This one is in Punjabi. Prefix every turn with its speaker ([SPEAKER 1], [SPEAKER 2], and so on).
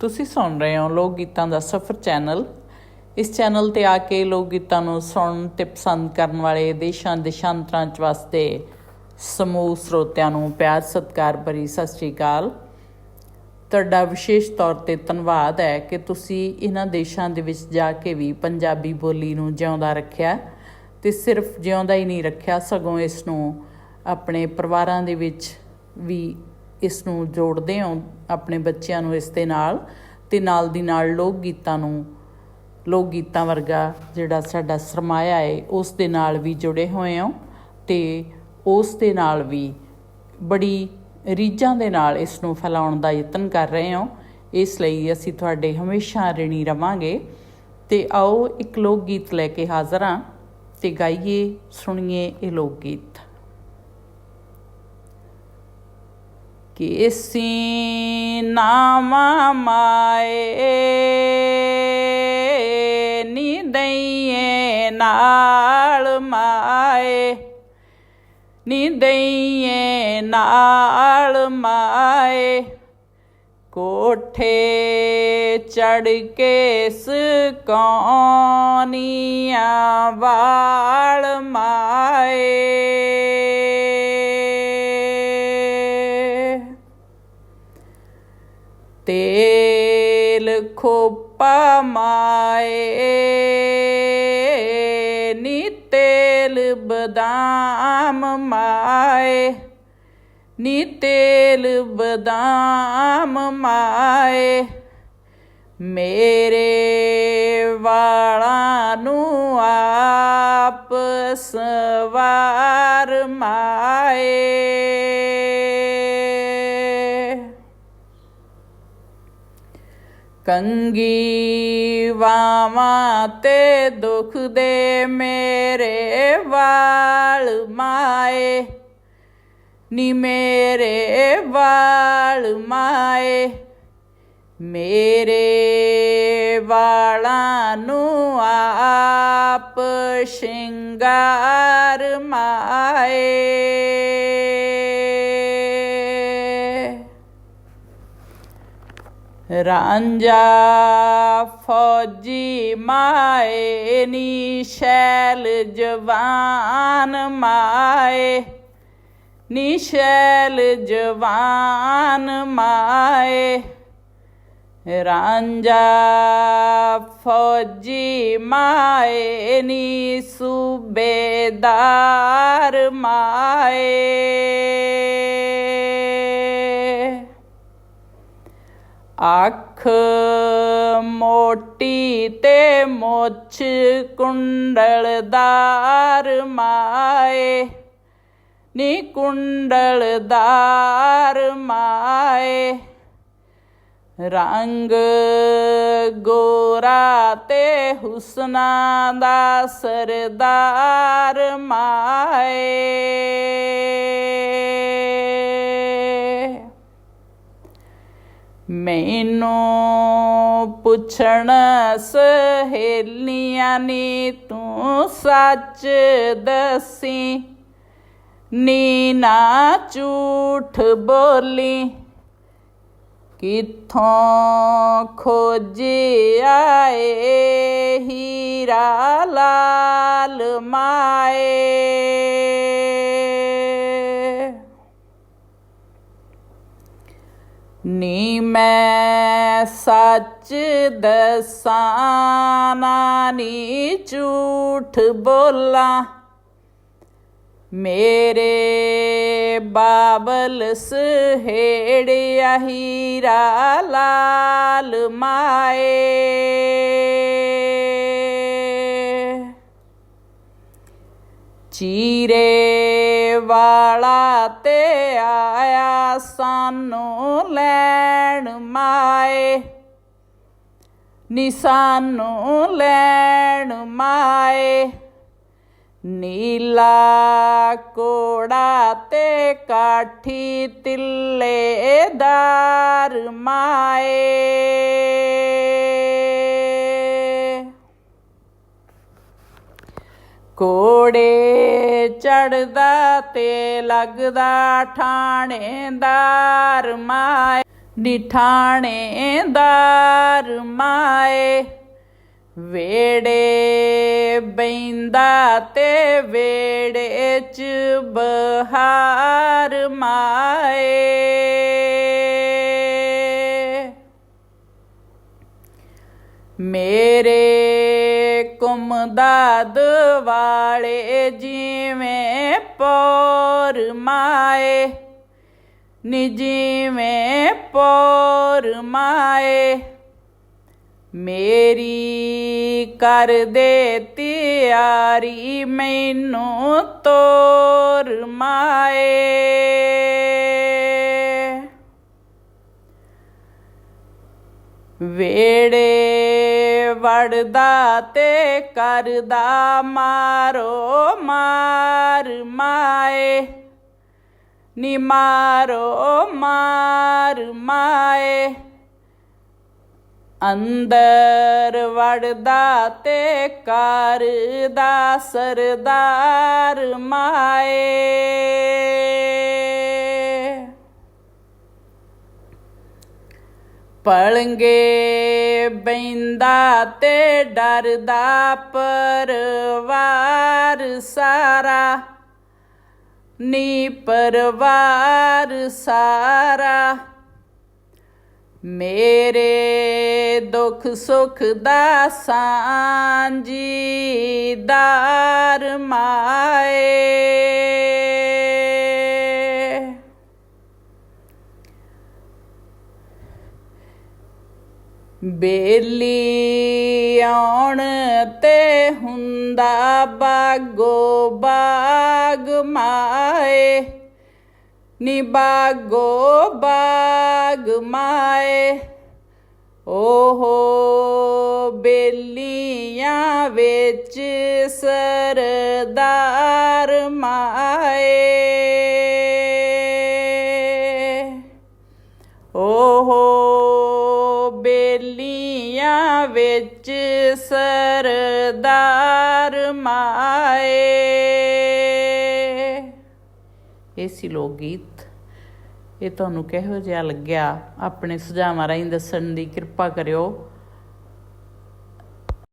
[SPEAKER 1] ਤੁਸੀਂ ਸੁਣ ਰਹੇ ਹੋ ਲੋਕ ਗੀਤਾਂ ਦਾ ਸਫ਼ਰ ਚੈਨਲ। ਇਸ ਚੈਨਲ ਤੇ ਆ ਕੇ ਲੋਕ ਗੀਤਾਂ ਨੂੰ ਸੁਣਨ ਤੇ ਪਸੰਦ ਕਰਨ ਵਾਲੇ ਦੇਸ਼ਾਂ ਦੇਸ਼ਾਂਤਰਾਂ ਚ ਵਸਦੇ ਸਮੂਹ ਸਰੋਤਿਆਂ ਨੂੰ ਪਿਆਰ, ਸਤਿਕਾਰ ਭਰੀ ਸਤਿ ਸ਼੍ਰੀ ਅਕਾਲ। ਤੁਹਾਡਾ ਵਿਸ਼ੇਸ਼ ਤੌਰ ਤੇ ਧੰਨਵਾਦ ਹੈ ਕਿ ਤੁਸੀਂ ਇਹਨਾਂ ਦੇਸ਼ਾਂ ਦੇ ਵਿੱਚ ਜਾ ਕੇ ਵੀ ਪੰਜਾਬੀ ਬੋਲੀ ਨੂੰ ਜਿਉਂਦਾ ਰੱਖਿਆ ਤੇ ਸਿਰਫ ਜਿਉਂਦਾ ਹੀ ਨਹੀਂ ਰੱਖਿਆ, ਸਗੋਂ ਇਸ ਨੂੰ ਆਪਣੇ ਪਰਿਵਾਰਾਂ ਦੇ ਵਿੱਚ ਵੀ ਇਸ ਨੂੰ ਜੋੜਦੇ ਹੋ ਆਪਣੇ ਬੱਚਿਆਂ ਨੂੰ ਇਸ ਦੇ ਨਾਲ ਤੇ ਨਾਲ ਦੀ ਨਾਲ ਲੋਕ ਗੀਤਾਂ ਨੂੰ, ਲੋਕ ਗੀਤਾਂ ਵਰਗਾ ਜਿਹੜਾ ਸਾਡਾ ਸਰਮਾਇਆ ਹੈ, ਉਸ ਦੇ ਨਾਲ ਵੀ ਜੁੜੇ ਹੋਏ ਹੋ ਤੇ ਉਸ ਦੇ ਨਾਲ ਵੀ ਬੜੀ ਰੀਝਾਂ ਦੇ ਨਾਲ ਇਸ ਨੂੰ ਫੈਲਾਉਣ ਦਾ ਯਤਨ ਕਰ ਰਹੇ ਹਾਂ। ਇਸ ਲਈ ਅਸੀਂ ਤੁਹਾਡੇ ਹਮੇਸ਼ਾ ਰਣੀ ਰਵਾਂਗੇ। ਤੇ ਆਓ ਇੱਕ ਲੋਕ ਗੀਤ ਲੈ ਕੇ ਹਾਜ਼ਰ ਹਾਂ ਤੇ ਗਾਈਏ, ਸੁਣੀਏ ਇਹ ਲੋਕ ਗੀਤ। ਕਿਸੀ ਨਾਮ ਮਾਏ ਨੀ ਦਈਏ ਨਾਲ ਮਾਏ। ਨੀ ਦਈਏ ਨਾਲ ਮਾਏ। ਕੋਠੇ ਚੜ ਕੇ ਸਕੌਨੀਆਂ ਵਾਲ ਮਾਏ। ਤੇਲ ਖੋਪਾ ਮਾਏ, ਨੀ ਤੇਲ ਬਦਾਮ ਮਾਏ, ਨੀ ਤੇਲ ਬਦਾਮ ਮਾਏ। ਮੇਰੇ ਵਾਲਾਂ ਨੂੰ ਆਪ ਸਵਾਰ ਮਾਏ। ਕੰਗੀ ਵਾਵਾਂ ਤੇ ਦੁਖ ਦੇ ਮੇਰੇ ਵਾਲ ਮਾਏ। ਨੀ ਮੇਰੇ ਵਾਲ ਮਾਏ। ਮੇਰੇ ਵਾਲਾਂ ਨੂੰ ਆਪ ਸ਼ਿੰਗਾਰ ਮਾਏ। ਰਾਂਝਾ ਫੌਜੀ ਮਾਏ, ਨੀ ਸ਼ੈਲ ਜਵਾਨ ਮਾਏ। ਨੀ ਸ਼ੈਲ ਜਵਾਨ ਮਾਏ। ਰਾਂਝਾ ਫੌਜੀ ਮਾਏ, ਨੀ ਸੂਬੇਦਾਰ ਮਾਏ। ਅੱਖ ਮੋਟੀ ਤੇ ਮੁੱਛ ਕੁੰਡਲਦਾਰ ਮਾਏ। ਨੀ ਕੁੰਡਲਦਾਰ ਮਾਏ। ਰੰਗ ਗੋਰਾ ਤੇ ਹੁਸਨਾ ਦਾ ਸਰਦਾਰ ਮਾਏ। ਮੈਨੂੰ ਪੁੱਛਣ ਸਹੇਲੀਆਂ ਨੀ ਤੂੰ ਸੱਚ ਦਸੀ? ਨੀ ਨਾ ਝੂਠ ਬੋਲੀ। ਕਿੱਥੋਂ ਖੋਜੇ ਆਏ ਹੀਰਾ ਲਾਲ ਮਾਏ? ਨੀ ਮੈਂ ਸੱਚ ਦਸਾਂ, ਨਾ ਨੀ ਝੂਠ ਬੋਲਾਂ। ਮੇਰੇ ਬਾਬਲ ਸਹੇੜਿਆ ਹੀਰਾ ਲਾਲ ਮਾਏ। ਚੀਰੇ ਵਾਲਾ ਤੇ ਆਇਆ ਸਾਨੂੰ ਲੈਣ ਮਾਏ। ਨੀ ਸਾਨੂੰ ਲੈਣ ਮਾਏ। ਨੀਲਾ ਕੋੜਾ ਤੇ ਕਾਠੀ ਤਿੱਲੇਦਾਰ ਮਾਏ। ਕੋੜੇ ਚੜਦਾ ਤੇ ਲੱਗਦਾ ਠਾਣੇਦਾਰ ਮਾਏ ਨਿਠਾਣੇਦਾਰ ਮਾਏ। ਵੇੜੇ ਬੈਂਦਾ ਤੇ ਵੇੜੇ ਚ ਬਹਾਰ ਮਾਏ। ਮੇਰੇ ਦਾਦ ਵਾਲੇ ਜਿਵੇਂ ਪੌਰ ਮਾਏ, ਨੀ ਜਿਵੇਂ ਪੌਰ ਮਾਏ। ਮੇਰੀ ਕਰ ਦੇ ਤਿਆਰੀ ਮੈਨੂੰ ਤੋਰ ਮਾਏ। ਵੇੜੇ ਵੜਦਾ ਤੇ ਕਰਦਾ ਮਾਰੋ ਮਾਰ ਮਾਏ। ਨੀ ਮਾਰੋ ਮਾਰ ਮਾਏ। ਅੰਦਰ ਵੜਦਾ ਤੇ ਕਰਦਾ ਸਰਦਾਰ ਮਾਏ। ਪਲੰਗੇ ਬੈਂਦਾ ਤੇ ਡਰਦਾ ਪਰਵਾਰ ਸਾਰਾ। ਨੀ ਪਰਵਾਰ ਸਾਰਾ। ਮੇਰੇ ਦੁੱਖ ਸੁਖ ਦਾ ਸਾਂਝੀਦਾਰ ਬੇਲੀ ਆਉਣ ਤੇ ਹੁੰਦਾ ਬਾਗੋ ਬਾਗ ਮਾਏ। ਨੀ ਬਾਗੋ ਬਾਗ ਮਾਏ। ਓਹੋ ਬੇਲੀਆਂ ਵਿੱਚ ਸਰਦਾਰ ਮਾਏ। ਵਿੱਚ ਸਰਦਾਰ ਮਾਏ। ਇਹ ਸੀ ਲੋਕ ਗੀਤ ਇਹ ਤੁਹਾਨੂੰ ਕਿਹੋ ਜਿਹਾ ਲੱਗਿਆ? ਆਪਣੇ ਸੁਝਾਵਾਂ ਰਾਹੀਂ ਦੱਸਣ ਦੀ ਕਿਰਪਾ ਕਰਿਓ।